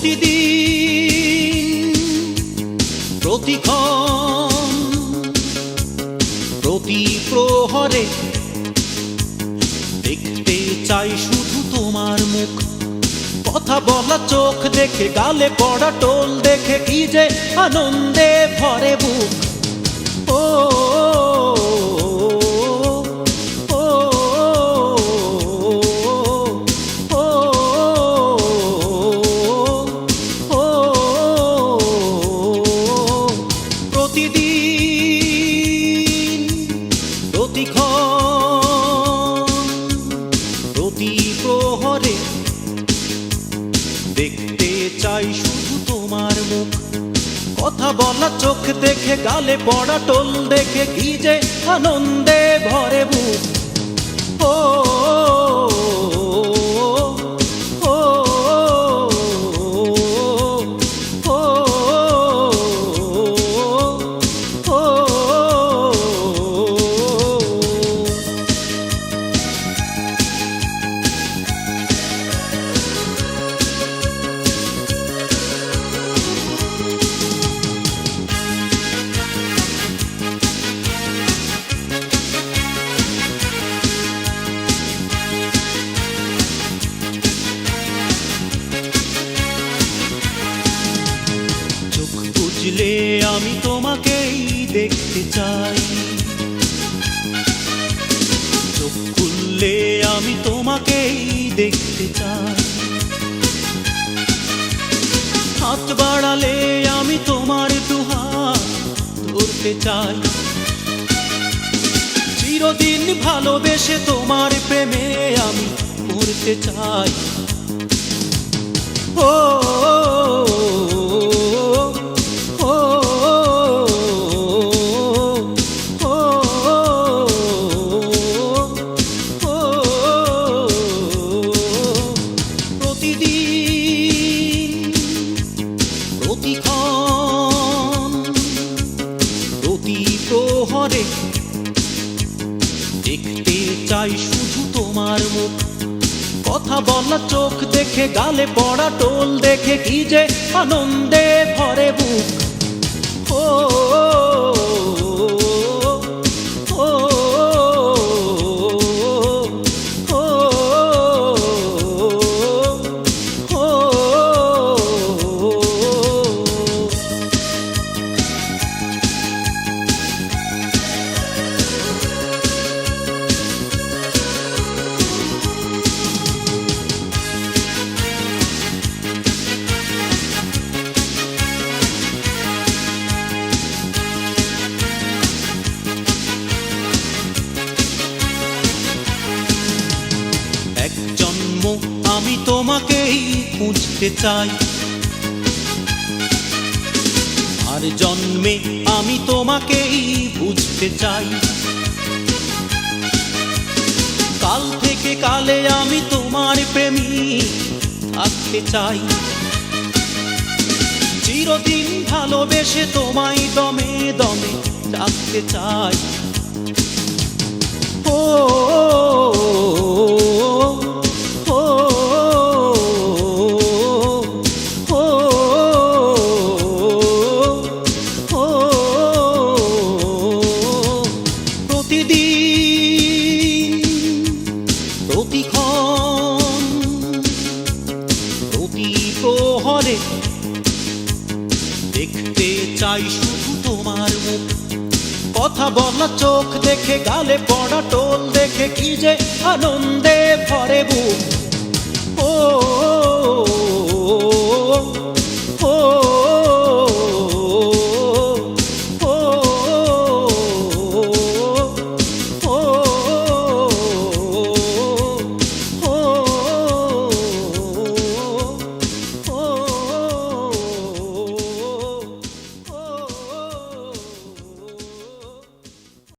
প্রতিদিন প্রতিক্ষণ প্রতি প্রহরে দেখতে চাই শুধু তোমার মুখ। কথা বলা চোখ দেখে, গালে পড়া টোল দেখে, কি যে আনন্দে ভরে বুক। প্রতিক্ষণ প্রতি প্রহরে দেখতে চাই শুধু তোমার মুখ। কথা বলা চোখ দেখে, গালে পড়া টোল দেখে, কি যে আনন্দে ভরে বুক ও বুঝলে আমি তোমাকেই দেখতে চাই। চোখ খুললে আমি তোমাকেই দেখতে চাই। হাত বাড়ালে আমি তোমার দুহাত ধরতে চাই। চিরদিন ভালোবেসে তোমার প্রেমে আমি পড়তে চাই। ও, চাই শুধু তোমার মুখ। কথা বলা চোখ দেখে, গালে পড়া টোল দেখে, কি যে আনন্দে ভরে বুক তোমাকেই খুঁজতে চাই। আর জন্মে আমি তোমাকেই বুঝতে চাই। কাল থেকে কালে আমি তোমার প্রেমী থাকতে চাই। চিরদিন ভালোবেসে তোমায় দমে দমে ডাকতে চাই। ও প্রতিদিন প্রতিক্ষণ প্রতি দেখতে চাই শুধু তোমার কথা বলা চোখ দেখে, গালে পড়া টোল দেখে, কি যে আনন্দে ভরে বুক। ও